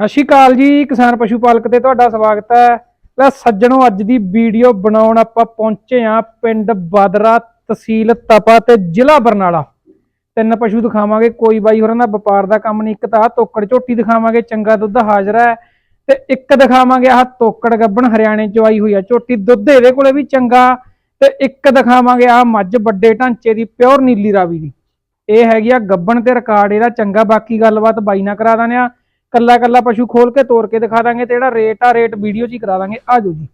ਸਤਿ ਸ਼੍ਰੀ ਅਕਾਲ ਜੀ, ਕਿਸਾਨ ਪਸ਼ੂ ਪਾਲਕ ਤੇ ਤੁਹਾਡਾ ਸਵਾਗਤ ਹੈ। ਲੈ ਸੱਜਣੋ, ਅੱਜ ਦੀ ਵੀਡੀਓ ਬਣਾਉਣ ਆਪਾਂ ਪਹੁੰਚੇ ਆ ਪਿੰਡ ਬਾਦਰਾ ਤਹਿਸੀਲ ਤਪਾ ਤੇ ਜ਼ਿਲ੍ਹਾ ਬਰਨਾਲਾ। ਤਿੰਨ ਪਸ਼ੂ ਦਿਖਾਵਾਂਗੇ, ਕੋਈ ਬਾਈ ਹੋਰਾਂ ਦਾ ਵਪਾਰ ਦਾ ਕੰਮ ਨਹੀਂ, ਇੱਕ ਤਾਂ ਤੋਕੜ ਝੋਟੀ ਦਿਖਾਵਾਂਗੇ, ਚੰਗਾ ਦੁੱਧ ਹਾਜ਼ਰ ਹੈ। ਤੇ ਇੱਕ ਦਿਖਾਵਾਂਗੇ ਆਹ ਤੋਕੜ ਗੱਬਣ ਹਰਿਆਣੇ ਚੋਂ ਆਈ ਹੋਈ ਆ ਝੋਟੀ, ਦੁੱਧ ਇਹਦੇ ਕੋਲੇ ਵੀ ਚੰਗਾ। ਤੇ ਇੱਕ ਦਿਖਾਵਾਂਗੇ ਆਹ ਮੱਝ ਵੱਡੇ ਢਾਂਚੇ ਦੀ, ਪਿਓਰ ਨੀਲੀ ਰਾਵੀ ਦੀ। ਇਹ ਹੈਗੀ ਆ ਗੱਬਣ ਤੇ ਰਿਕਾਰਡ, ਇਹਦਾ ਚੰਗਾ, ਬਾਕੀ ਗੱਲਬਾਤ ਬਾਈ ਨਾਲ ਕਰਾ ਦਾਨੇ ਆ ਕੱਲਾ ਕੱਲਾ ਪਸ਼ੂ ਖੋਲ ਕੇ ਤੋੜ ਕੇ ਦਿਖਾ ਦਾਂਗੇ ਤੇ ਜਿਹੜਾ ਰੇਟ ਆ ਰੇਟ ਵੀਡੀਓ 'ਚ ਹੀ ਕਰਾ ਦਾਂਗੇ। ਆ ਜਾਓ ਜੀ।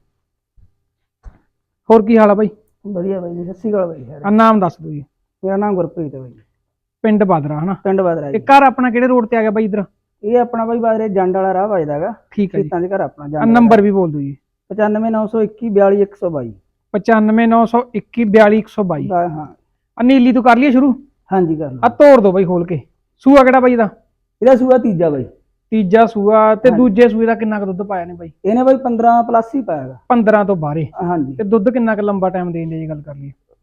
ਹੋਰ ਕੀ ਹਾਲ ਆ ਬਾਈ? ਵਧੀਆ ਬਾਈ ਜੀ ਸਤਿ ਸ਼੍ਰੀ ਅਕਾਲ ਬਾਈ ਯਾਰ ਆ ਨਾਮ ਦੱਸ ਦਿਓ ਜੀ। ਮੇਰਾ ਨਾਮ ਗੁਰਪ੍ਰੀਤ ਹੈ ਬਾਈ ਪਿੰਡ ਬਾਦਰਾ ਹਨਾ? ਪਿੰਡ ਬਾਦਰਾ ਇਹ ਜੀ ਘਰ ਆਪਣਾ ਕਿਹੜੇ ਰੋਡ ਤੇ ਆ ਗਿਆ ਬਾਈ ਇਧਰ? ਇਹ ਆਪਣਾ ਬਾਈ ਬਾਦਰੇ ਜੰਡ ਵਾਲਾ ਰਾਹ ਵੱਜਦਾਗਾ ਠੀਕ ਹੈ ਜੀ। ਖੇਤਾਂ ਦੇ ਘਰ ਆਪਣਾ ਆ ਜੰਡ ਨੰਬਰ ਵੀ ਬੋਲ ਦਿਓ ਜੀ। 95921 42122 9599142 ਦਾ ਹਾਂ। ਆ ਨੀਲੀ ਤੋਂ ਕਰ ਲਈਏ ਸ਼ੁਰੂ? ਹਾਂਜੀ ਕਰ ਆ ਲਓ ਤੋੜ ਦੋ ਬਾਈ ਖੋਲ ਕੇ। ਸੂਆ ਕਿਹੜਾ ਬਾਈ ਦਾ? ਇਹਦਾ ਸੂਆ ਤੀਜਾ ਬਾਈ। ਤੀਜਾ ਸੂਆ ਤੇ ਹਾਂਜੀ। ਦੂਜੇ ਸੂਏ ਦਾ ਕਿੰਨਾ ਕੁ ਦੁੱਧ ਪਾਇਆ ਨੇ ਬਾਈ? ਇਹਨੇ ਬਾਈ 15 ਪਲੱਸ ਹੀ ਪਾਇਆਗਾ 15 ਤੋਂ ਬਾਹਰੇ। ਹਾਂਜੀ। ਤੇ ਦੁੱਧ ਕਿੰਨਾ ਕੁ ਲੰਬਾ ਟਾਈਮ ਦੇਣ ਦੀ ਗੱਲ ਕਰ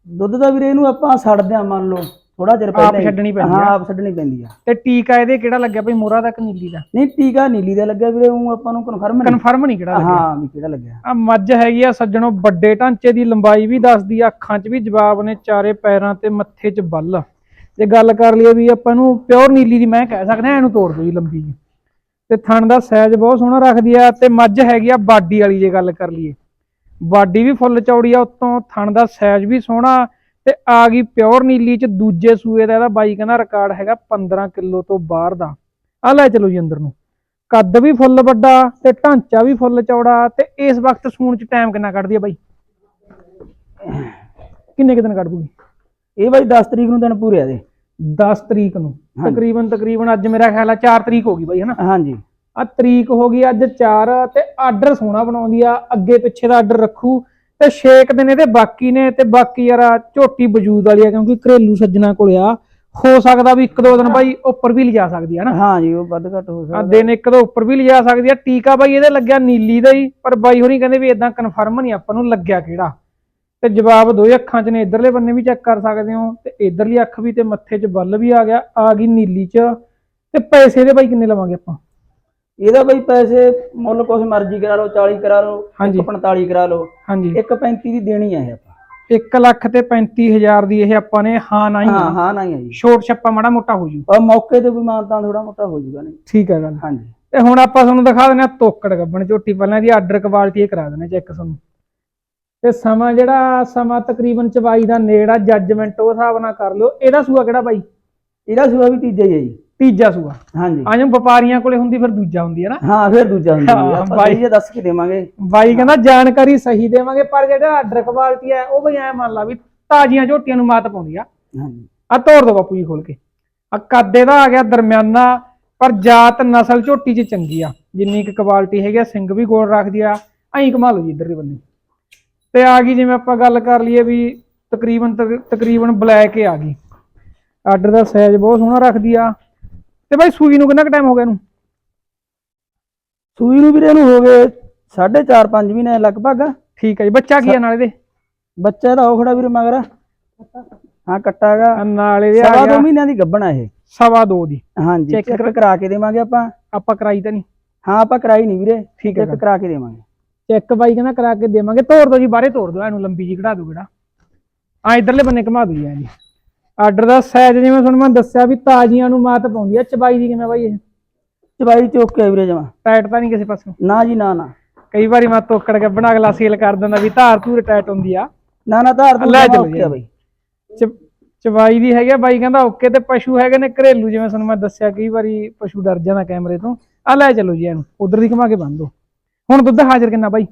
ਦੁੱਧ ਦਾ ਵੀਰੇ ਇਹਨੂੰ ਆਪਾਂ ਛੱਡਦੇ ਆ ਮੰਨ ਲਓ ਥੋੜਾ ਚਿਰ ਪਹਿਲਾਂ ਹੀ। ਛੱਡਣੀ ਪੈਂਦੀ ਹਾਂ। ਆਪ ਛੱਡਣੀ ਪੈਂਦੀ ਆ। ਤੇ ਟੀਕਾ ਇਹਦੇ ਕਿਹੜਾ ਲੱਗਿਆ ਬਾਈ ਮੋਰਾ ਦਾ ਕਿ ਨੀਲੀ ਦਾ? ਨਹੀਂ ਟੀਕਾ ਨੀਲੀ ਦਾ ਲੱਗਿਆ ਵੀਰੇ ਉਹ ਆਪਾਂ ਨੂੰ ਕਨਫਰਮ ਨਹੀਂ। ਕਨਫਰਮ ਨਹੀਂ ਕਿਹੜਾ ਲੱਗਿਆ। ਹਾਂ ਵੀ ਕਿਹੜਾ ਲੱਗਿਆ। ਆ ਮੱਝ ਹੈਗੀ ਆ ਸੱਜਣੋ ਵੱਡੇ ਢਾਂਚੇ ਦੀ ਲੰਬਾਈ ਵੀ ਦੱਸਦੀ ਆ ਅੱਖਾਂ 'ਚ ਵੀ ਜਵਾਬ ਨੇ ਚਾਰੇ ਪੈਰਾਂ ਤੇ ਮੱਥੇ 'ਚ ਬੱਲ। ਜੇ ਗੱਲ ਕਰ ਲਈਏ ਵੀ ਆਪਾਂ ਨੂੰ ਪਿਓਰ ਨੀਲੀ ਦੀ ਮੈਂ ਕਹਿ ਸਕਦੇ ਆ ਇਹਨੂੰ ਤੋੜ ਦੋ ਜੀ ਲੰਬੀ ਜੀ। ਤੇ ਥਣ ਦਾ ਸਾਈਜ਼ ਬਹੁਤ ਸੋਹਣਾ ਰੱਖਦੀ ਆ ਤੇ ਮੱਝ ਹੈਗੀ ਆ ਬਾਡੀ ਵਾਲੀ ਜੇ ਗੱਲ ਕਰ ਲਈਏ। ਬਾਡੀ ਵੀ ਫੁੱਲ ਚੌੜੀ ਆ, ਉਤੋਂ ਥਣ ਦਾ ਸਾਈਜ਼ ਵੀ ਸੋਹਣਾ ਤੇ ਆ ਗਈ ਪਿਓਰ ਨੀਲੀ 'ਚ ਦੂਜੇ ਸੂਏ ਦਾ ਇਹਦਾ ਬਾਈ ਕਹਿੰਦਾ ਰਿਕਾਰਡ ਹੈਗਾ 15 ਕਿਲੋ ਤੋਂ ਬਾਹਰ ਦਾ। ਆ ਲੈ ਚਲੋ ਜੀ ਅੰਦਰ ਨੂੰ। ਕੱਦ ਵੀ ਫੁੱਲ ਵੱਡਾ ਤੇ ਢਾਂਚਾ ਵੀ ਫੁੱਲ ਚੌੜਾ ਤੇ ਇਸ ਵਕਤ ਸੂਣ ਚ ਟਾਈਮ ਕਿੰਨਾ ਕੱਢਦੀ ਆ ਬਾਈ? ਕਿੰਨੇ ਕੁ ਦਿਨ ਕੱਢ ਦੂਗੀ? ਇਹ ਬਾਈ 10 ਤਰੀਕ ਨੂੰ ਦਿਨ ਪੂਰੇ ਆ ਦੇ 10 ਤਰੀਕ ਨੂੰ। ਹਾਂਜੀ। ਤਕਰੀਬਨ ਤਕਰੀਬਨ ਅੱਜ ਮੇਰਾ ਖਿਆਲ ਆ 4 ਤਰੀਕ ਹੋ ਗਈ ਬਾਈ ਹਨਾ? ਹਾਂਜੀ। ਆ ਤਰੀਕ ਹੋ ਗਈ ਅੱਜ 4 ਤੇ ਆਰਡਰ ਸੋਹਣਾ ਬਣਾਉਂਦੀ ਆ ਅੱਗੇ ਪਿੱਛੇ ਦਾ ਆਰਡਰ ਰੱਖੂ। ਤੇ 6 ਦਿਨ ਇਹਦੇ ਬਾਕੀ ਨੇ ਤੇ ਬਾਕੀ ਯਾਰ ਆਹ ਝੋਟੀ ਵਜੂਦ ਵਾਲੀ ਆ ਕਿਉਂਕਿ ਘਰੇਲੂ ਸੱਜਣਾ ਕੋਲ ਆ। ਹੋ ਸਕਦਾ ਵੀ ਇੱਕ ਦੋ ਦਿਨ ਬਾਈ ਉੱਪਰ ਵੀ ਲਿਜਾ ਸਕਦੀ ਆ ਨਾ ਹਾਂਜੀ ਉਹ ਵੱਧ ਘੱਟ ਹੋ ਆ ਸਕਦਾ। ਦਿਨ ਇੱਕ ਤੋਂ ਉੱਪਰ ਵੀ ਲਿਜਾ ਸਕਦੀ ਆ। ਟੀਕਾ ਬਾਈ ਇਹਦੇ ਲੱਗਿਆ ਨੀਲੀ ਦਾ ਹੀ ਪਰ ਬਾਈ ਹੋਣੀ ਕਹਿੰਦੇ ਵੀ ਇਦਾਂ ਕਨਫਰਮ ਨਹੀਂ ਆਪਾਂ ਨੂੰ ਲੱਗਿਆ ਕਿਹੜਾ। ਤੇ ਜਵਾਬ ਦੋਏ ਅੱਖਾਂ 'ਚ ਨੇ ਇਧਰਲੇ ਬੰਨੇ ਵੀ ਚੈੱਕ ਕਰ ਸਕਦੇ ਹੋ ਤੇ ਇਧਰਲੀ ਅੱਖ ਵੀ ਤੇ ਮੱਥੇ 'ਚ ਬੱਲ ਵੀ ਆ ਗਿਆ ਆ ਗਈ ਨੀਲੀ 'ਚ ਤੇ ਪੈਸੇ ਦੇ ਬਾਈ ਕਿੰਨੇ ਲਵਾਂਗੇ ਆਪਾਂ? ਇਹਦਾ ਬਈ ਪੈਸੇ ਮੁੱਲ ਕੁਛ ਮਰਜ਼ੀ ਕਰਾ ਲਓ 40 ਕਰਾ ਲਓ ਹਾਂਜੀ। 145 ਕਰਾ ਲਓ। ਹਾਂਜੀ। 135 ਦੀ ਦੇਣੀ ਆ ਇਹ ਆਪਾਂ। 1 ਲੱਖ ਤੇ 35000 ਦੀ ਇਹ ਆਪਾਂ ਨੇ ਹਾਂ ਨਾ ਹੀ ਹਾਂ ਆ। ਹਾਂ ਆ ਛੋਟ ਛੱਪਾ ਮਾੜਾ ਮੋਟਾ ਹੋ ਜੂ। ਔਰ ਮੌਕੇ ਤੇ ਕੋਈ ਮਾਨਤਾਂ ਥੋੜਾ ਮੋਟਾ ਹੋ ਜਾਊਗਾ ਨਹੀਂ ਠੀਕ ਹੈ ਗੱਲ। ਹਾਂਜੀ। ਤੇ ਹੁਣ ਆਪਾਂ ਤੁਹਾਨੂੰ ਦਿਖਾ ਦਿੰਦੇ ਆ ਤੋਕੜ ਗੱਬਣ ਝੋਟੀ ਪਹਿਲਾਂ ਦੀ ਆਰਡਰ ਕੁਆਲਿਟੀ ਇਹ ਕਰਾ ਦਿੰਦੇ ਚੈੱਕ ਤੁਹਾਨੂੰ। ਤੇ ਸਮਾਂ ਜਿਹੜਾ ਸਮਾਂ ਤਕਰੀਬਨ ਚਵਾਈ ਦਾ ਨੇੜਾ ਜੱਜਮੈਂਟ ਉਹ ਹਿਸਾਬ ਨਾਲ ਕਰ ਲਿਓ। ਇਹਦਾ ਸੂਆ ਕਿਹੜਾ ਬਾਈ? ਇਹਦਾ ਸੂਆ ਵੀ ਤੀਜਾ ਹੀ ਹੈ ਜੀ। ਤੀਜਾ ਸੂਆ। ਹਾਂਜੀ। ਆਜੋ ਵਪਾਰੀਆਂ ਕੋਲੇ ਹੁੰਦੀ ਫਿਰ ਦੂਜਾ ਹੁੰਦੀ ਹੈ ਨਾ? ਹਾਂ ਫਿਰ ਦੂਜਾ ਹੁੰਦਾ ਜੀ ਹਾਂ, ਬਾਈ। ਜਿਹਾ ਦੱਸ ਕੇ ਦੇਵਾਂਗੇ। ਬਾਈ ਕਹਿੰਦਾ ਜਾਣਕਾਰੀ ਸਹੀ ਦੇਵਾਂਗੇ ਪਰ ਜਿਹੜਾ ਆਰਡਰ ਕੁਆਲਿਟੀ ਹੈ ਉਹ ਬਈ ਐ ਮੰਨ ਲਾ ਵੀ ਤਾਜ਼ੀਆਂ ਝੋਟੀਆਂ ਨੂੰ ਮਾਤ ਪਾਉਂਦੀ ਆ। ਹਾਂਜੀ। ਆ ਤੋੜ ਦੋ ਬਾਪੂ ਜੀ ਖੋਲ ਕੇ। ਆ ਕੱਦ ਇਹਦਾ ਆ ਗਿਆ ਦਰਮਿਆਨਾ ਪਰ ਜਾਤ ਨਸਲ ਝੋਟੀ 'ਚ ਚੰਗੀ ਆ। ਜਿੰਨੀ ਕੁ ਕੁਆਲਿਟੀ ਹੈਗੀ ਆ ਸਿੰਘ ਵੀ ਗੋਲ ਰੱਖਦੀ ਆ। ਐਂ ਕਮਾ ਲਓ ਜੀ ਇੱਧਰ ਦੇ ਬੰਨੇ ਤੇ ਆ ਗਈ ਜਿਵੇਂ ਆਪਾਂ ਗੱਲ ਕਰ ਲਈਏ ਵੀ ਤਕਰੀਬਨ ਤਕ- ਤਕਰੀਬਨ ਬਲੈਕ ਹੀ ਆ ਗਈ। ਆਰਡਰ ਦਾ ਸਾਈਜ਼ ਬਹੁਤ ਸੋਹਣਾ ਰੱਖਦੀ ਆ। ਤੇ ਬਾਈ ਸੂਈ ਨੂੰ ਕਿੰਨਾ ਕੁ ਟਾਈਮ ਹੋ ਗਿਆ ਇਹਨੂੰ? ਸੂਈ ਨੂੰ ਵੀਰੇ ਨੂੰ ਹੋ ਗਏ 4.5 5 ਮਹੀਨੇ ਲਗਭਗ। ਠੀਕ ਹੈ ਜੀ ਬੱਚਾ ਕੀ ਆ ਨਾਲ ਇਹਦੇ? ਬੱਚਾ ਦਾ ਉਹ ਖੜਾ ਵੀਰੇ ਮਗਰ। ਹਾਂ ਕੱਟਾ ਹੈਗਾ। ਆ ਨਾਲ ਇਹਦੇ ਆ ਸਵਾ ਦੋ ਗਿਆ। ਮਹੀਨਿਆਂ ਦੀ ਗੱਭਣਾ ਇਹ। ਸਵਾ ਦੋ ਦੀ। ਹਾਂਜੀ ਚੈੱਕ ਕਰਾ ਕੇ ਦੇਵਾਂਗੇ ਆਪਾਂ। ਆਪਾਂ ਕਰਾਈ ਤਾਂ ਨਹੀਂ। ਹਾਂ ਆਪਾਂ ਕਰਾਈ ਨਹੀਂ ਵੀਰੇ। ਠੀਕ ਹੈ ਚੈੱਕ ਕਰਾ ਕੇ ਦੇਵਾਂਗੇ। ਚੈੱਕ ਬਾਈ ਕਹਿੰਦਾ ਕਰਾ ਕੇ ਦੇਵਾਂਗੇ ਤੋੜ ਦੋ ਜੀ ਬਾਹਰੇ ਤੋੜ ਦੋ ਇਹਨੂੰ ਲੰਬੀ ਜੀ ਕਢਾ ਦੋ ਕਿਹੜਾ। ਆ ਇਧਰਲੇ ਬੰਨੇ ਘੁਮਾ ਦੋ ਜੀ ਐਂ ਜੀ। ਆਰਡਰ ਦਾ ਸਾਈਜ਼ ਜਿਵੇਂ ਤੁਹਾਨੂੰ ਮੈਂ ਦੱਸਿਆ ਵੀ ਤਾਜ਼ੀਆਂ ਨੂੰ ਮਾਤ ਪਾਉਂਦੀ ਆ ਚਬਾਈ ਦੀ ਕਿਵੇਂ ਬਾਈ ਇਹ? ਚਬਾਈ ਚੁੱਕ ਕੇ ਵੀਰੇ ਜਮਾ। ਟਾਈਟ ਤਾਂ ਨਹੀਂ ਕਿਸੇ ਪਾਸੋਂ? ਨਾ ਜੀ ਨਾ ਨਾ। ਕਈ ਵਾਰੀ ਮੈਂ ਤੋਕੜ ਕੇ ਬਣਾ ਅਗਲਾ ਸੇਲ ਕਰ ਦਿੰਦਾ ਵੀ ਧਾਰ ਧੂਰ ਟਾਈਟ ਹੁੰਦੀ ਆ। ਨਾ ਨਾ ਧਾਰ ਤੂੰ ਲੈ ਚਲੋ ਓਕੇ ਆ। ਬਾਈ। ਚ- ਚਬਾਈ ਦੀ ਹੈਗੀ ਆ ਬਾਈ ਕਹਿੰਦਾ ਓਕੇ ਤੇ ਪਸ਼ੂ ਹੈਗੇ ਨੇ ਘਰੇਲੂ ਜਿਵੇਂ ਤੁਹਾਨੂੰ ਮੈਂ ਦੱਸਿਆ ਕਈ ਵਾਰੀ ਪਸ਼ੂ ਡਰ ਜਾਂਦਾ ਕੈਮਰੇ ਤੋਂ। ਆ ਲੈ ਚਲੋ ਜੀ ਇਹਨੂੰ ਉਧਰ ਦੀ ਘੁਮਾ ਕੇ ਬੰਨ ਦੋ। ਹੁਣ ਦੁੱਧ ਹਾਜ਼ਰ ਕਿੰਨਾ ਬਾਈ?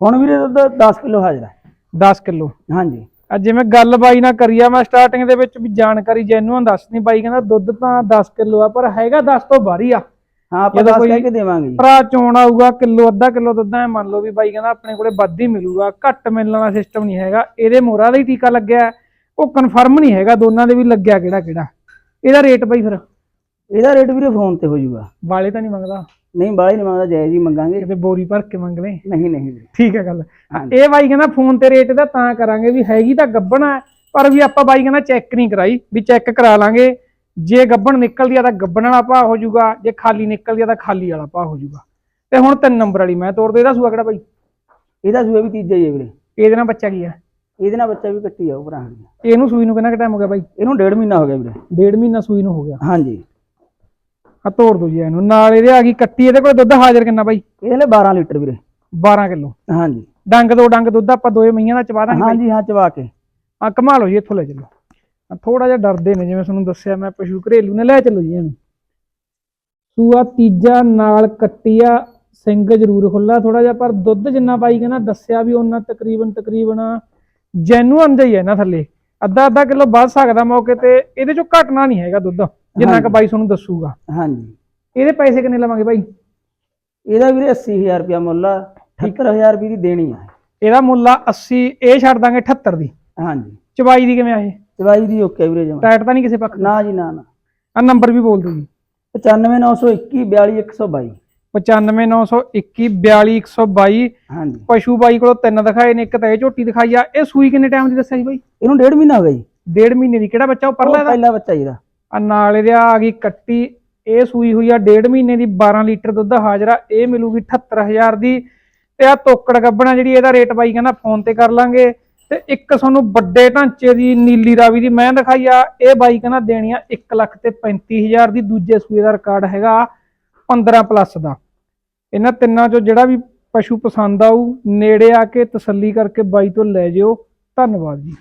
ਹੁਣ ਵੀਰੇ ਦੁੱਧ 10 ਕਿਲੋ ਹਾਜ਼ਰ ਹੈ। 10 ਕਿਲੋ। ਹਾਂਜੀ। ਅੱਜ ਜਿਵੇਂ ਗੱਲ ਬਾਈ ਨਾਲ ਕਰੀ ਆ ਮੈਂ ਸਟਾਰਟਿੰਗ ਦੇ ਵਿੱਚ ਵੀ ਜਾਣਕਾਰੀ ਜੈਨੂਅਨ ਦੱਸਣੀ ਬਾਈ ਕਹਿੰਦਾ ਦੁੱਧ ਤਾਂ 10 ਕਿਲੋ ਆ ਪਰ ਹੈਗਾ 10 ਤੋਂ ਬਾਹਰ ਹੀ ਆ। ਹਾਂ ਆਪਾਂ ਜਦੋਂ 10 ਕੋਈ- ਕਹਿ ਕੇ ਦੇਵਾਂਗੇ ਜੀ। ਭਰਾ ਚੋਣ ਆਊਗਾ ਕਿਲੋ ਅੱਧਾ ਕਿਲੋ ਦੁੱਧ ਐ ਮੰਨ ਲਓ ਵੀ ਬਾਈ ਕਹਿੰਦਾ ਆਪਣੇ ਕੋਲੇ ਵੱਧ ਹੀ ਮਿਲੂਗਾ ਘੱਟ ਮਿਲਣ ਵਾਲਾ ਸਿਸਟਮ ਨਹੀਂ ਹੈਗਾ ਇਹਦੇ ਮੋਹਰਾ ਦਾ ਹੀ ਟੀਕਾ ਲੱਗਿਆ ਉਹ ਕਨਫਰਮ ਨਹੀਂ ਹੈਗਾ ਦੋਨਾਂ ਦੇ ਵੀ ਲੱਗਿਆ ਕਿਹੜਾ ਕਿਹੜਾ ਇਹਦਾ ਰੇਟ ਬਾਈ ਫਿਰ? ਇਹਦਾ ਰੇਟ ਵੀਰੇ ਫੋਨ ਤੇ ਹੋ ਜਾਊਗਾ। ਵਾਲੇ ਤਾਂ ਨਹੀਂ ਮੰਗਦਾ। ਨਹੀਂ ਬਾਹਲੀ ਨਹੀਂ ਮੰਗਦਾ ਜਾਇਜ਼ ਹੀ ਮੰਗਾਂਗੇ। ਕਿਤੇ ਬੋਰੀ ਭਰ ਕੇ ਮੰਗ ਲੈ। ਨਹੀਂ ਨਹੀਂ ਵੀਰੇ। ਠੀਕ ਹੈ ਗੱਲ। ਹਾਂਜੀ। ਇਹ ਬਾਈ ਕਹਿੰਦਾ ਫੋਨ ਤੇ ਰੇਟ ਦਾ ਤਾਂ ਕਰਾਂਗੇ ਵੀ ਹੈਗੀ ਤਾਂ ਗੱਬਣਾ ਪਰ ਵੀ ਆਪਾਂ ਬਾਈ ਕਹਿੰਦਾ ਚੈੱਕ ਨਹੀਂ ਕਰਾਈ ਵੀ ਚੈੱਕ ਕਰਾ ਲਾਂਗੇ। ਜੇ ਗੱਬਣ ਨਿਕਲਦੀ ਆ ਤਾਂ ਗੱਬਣ ਵਾਲਾ ਭਾਅ ਹੋ ਜਾਊਗਾ ਜੇ ਖਾਲੀ ਨਿਕਲਦੀ ਆ ਤਾਂ ਖਾਲੀ ਵਾਲਾ ਭਾਅ ਹੋ ਜਾਊਗਾ। ਤੇ ਹੁਣ ਤਿੰਨ ਨੰਬਰ ਵਾਲੀ ਮੈਂ ਤੋੜ ਦੇ ਇਹਦਾ ਸੂਆ ਕਿਹੜਾ ਬਾਈ? ਇਹਦਾ ਸੂਆ ਵੀ ਤੀਜਾ ਹੀ ਹੈ ਵੀਰੇ। ਇਹਦੇ ਨਾਲ ਬੱਚਾ ਕੀ ਆ? ਇਹਦੇ ਨਾਲ ਬੱਚਾ ਵੀ ਕੱਟੀ ਜਾਊ ਭਰਾ। ਇਹਨੂੰ ਸੂਈ ਨੂੰ ਕਿੰਨਾ ਕੁ ਟਾਈਮ ਹੋ ਗਿਆ ਬਾਈ? ਇਹਨੂੰ ਡੇਢ ਮਹੀਨਾ ਹੋ ਗਿਆ ਵੀਰੇ। ਡੇਢ ਮਹੀਨਾ ਸੂਈ ਨੂੰ ਹੋ ਗਿਆ। ਹਾਂਜੀ। ਆ ਤੋੜ ਦੋ ਜੀ ਇਹਨੂੰ। ਨਾਲ ਇਹਦੇ ਆ ਗਈ ਕੱਟੀ ਇਹਦੇ ਕੋਲ ਦੁੱਧ ਹਾਜ਼ਰ ਕਿੰਨਾ ਬਾਈ? ਇਹਦੇ ਲਈ 12 ਲੀਟਰ ਵੀਰੇ। 12 ਕਿਲੋ। ਹਾਂਜੀ। ਡੰਗ ਦੋ ਡੰਗ ਦੁੱਧ ਆਪਾਂ ਦੋਏ ਮਈਆਂ ਦਾ ਚਵਾ ਦਾਂਗੇ ਹਾਂਜੀ ਹਾਂ ਚਵਾ ਕੇ। ਆ ਕਮਾ ਲਓ ਜੀ ਇੱਥੋਂ ਲੈ ਚੱਲੋ। ਥੋੜਾ ਜਿਹਾ ਡਰਦੇ ਨੇ ਜਿਵੇਂ ਤੁਹਾਨੂੰ ਦੱਸਿਆ ਮੈਂ ਪਸ਼ੂ ਘਰੇਲੂ ਨੇ ਲੈ ਚੱਲੋ ਜੀ ਇਹਨੂੰ। ਸੂਆ ਤੀਜਾ ਨਾਲ ਕੱਟੀਆ ਸਿੰਘ ਜ਼ਰੂਰ ਖੁੱਲਾ ਥੋੜਾ ਜਿਹਾ ਪਰ ਦੁੱਧ ਜਿੰਨਾ ਬਾਈ ਕਹਿੰਦਾ ਦੱਸਿਆ ਵੀ ਉਹਨਾਂ ਤਕਰੀਬਨ ਤਕਰੀਬਨ ਜੈਨੂਅਨ ਜਿਹਾ ਹੀ ਹੈ ਨਾ ਥੱਲੇ। ਅੱਧਾ ਅੱਧਾ ਕਿਲੋ ਵੱਧ ਸਕਦਾ ਮੌਕੇ ਤੇ ਇਹਦੇ ਚੋਂ ਘਟਣਾ ਨਹੀਂ ਹੈਗਾ ਦੁੱਧ। ਜਿੰਨਾ ਕੁ। ਬਾਈ ਤੁਹਾਨੂੰ ਦੱਸੂਗਾ। ਹਾਂਜੀ। ਇਹਦੇ ਪੈਸੇ ਕਿੰਨੇ ਲਵਾਂਗੇ ਬਾਈ? ਇਹਦਾ ਵੀਰੇ 80000 ਰੁਪਇਆ ਮੁੱਲ ਆ 78000 ਰੁਪਏ ਦੀ ਦੇਣੀ ਆ ਇਹਦਾ ਮੁੱਲ ਆ 80 ਇਹ ਛੱਡ ਦਾਂਗੇ 78 ਦੀ। ਹਾਂਜੀ। ਚਵਾਈ ਦੀ ਕਿਵੇਂ ਆ ਇਹ? ਚਵਾਈ ਦੀ ਓਕੇ ਵੀਰੇ ਜਮਾ। ਟਾਇਟ ਤਾਂ ਨਹੀਂ ਕਿਸੇ ਪੱਖ ਨਾ ਜੀ ਨਾ ਨਾ। ਆ ਨੰਬਰ ਵੀ ਬੋਲ ਦਿਓ ਜੀ। 95921 42122 95921 42122 ਹਾਂਜੀ। ਪਸ਼ੂ ਬਾਈ ਕੋਲੋਂ ਤਿੰਨ ਦਿਖਾਏ ਨੇ ਇੱਕ ਤਾਂ ਇਹ ਝੋਟੀ ਦਿਖਾਈ ਆ। ਇਹ ਸੂਈ ਕਿੰਨੇ ਟਾਈਮ ਦੀ ਦੱਸਿਆ ਜੀ ਬਾਈ? ਇਹਨੂੰ ਡੇਢ ਮਹੀਨਾ ਹੋ ਗਿਆ ਜੀ। ਡੇਢ ਮਹੀਨੇ ਦੀ। ਕਿਹੜਾ ਬੱਚਾ ਉਹ ਉਹ ਪਰਲਾ ਇਹਦਾ? ਪਹਿਲਾ ਬੱਚਾ ਇਹਦਾ। ਆ ਨਾਲ ਇਹਦੇ ਆ ਗਈ ਕੱਟੀ, ਇਹ ਸੂਈ ਹੋਈ ਆ ਡੇਢ ਮਹੀਨੇ ਦੀ 12 ਲੀਟਰ ਦੁੱਧ ਹਾਜ਼ਰਾ, ਇਹ ਮਿਲੂਗੀ 78000 ਦੀ। ਤੇ ਆ ਤੋਕੜ ਗੱਬਣਾ ਜਿਹੜੀ ਇਹਦਾ ਰੇਟ ਬਾਈ ਕਹਿੰਦਾ ਫੋਨ ਤੇ ਕਰ ਲਾਂਗੇ। ਤੇ ਇੱਕ ਤੁਹਾਨੂੰ ਵੱਡੇ ਢਾਂਚੇ ਦੀ ਨੀਲੀ ਰਾਵੀ ਦੀ ਮੈਂ ਦਿਖਾਈ ਆ, ਇਹ ਬਾਈ ਕਹਿੰਦਾ ਦੇਣੀ ਆ 1 ਲੱਖ ਤੇ 35000 ਦੀ, ਦੂਜੇ ਸੂਏ ਦਾ ਰਿਕਾਰਡ ਹੈਗਾ 15 ਪਲੱਸ ਦਾ। ਇਹਨਾਂ ਤਿੰਨਾਂ ਚੋਂ ਜਿਹੜਾ ਵੀ ਪਸ਼ੂ ਪਸੰਦ ਆਊ, ਨੇੜੇ ਆ ਕੇ ਤਸੱਲੀ ਕਰਕੇ ਬਾਈ ਤੋਂ ਲੈ ਜਿਓ। ਧੰਨਵਾਦ ਜੀ।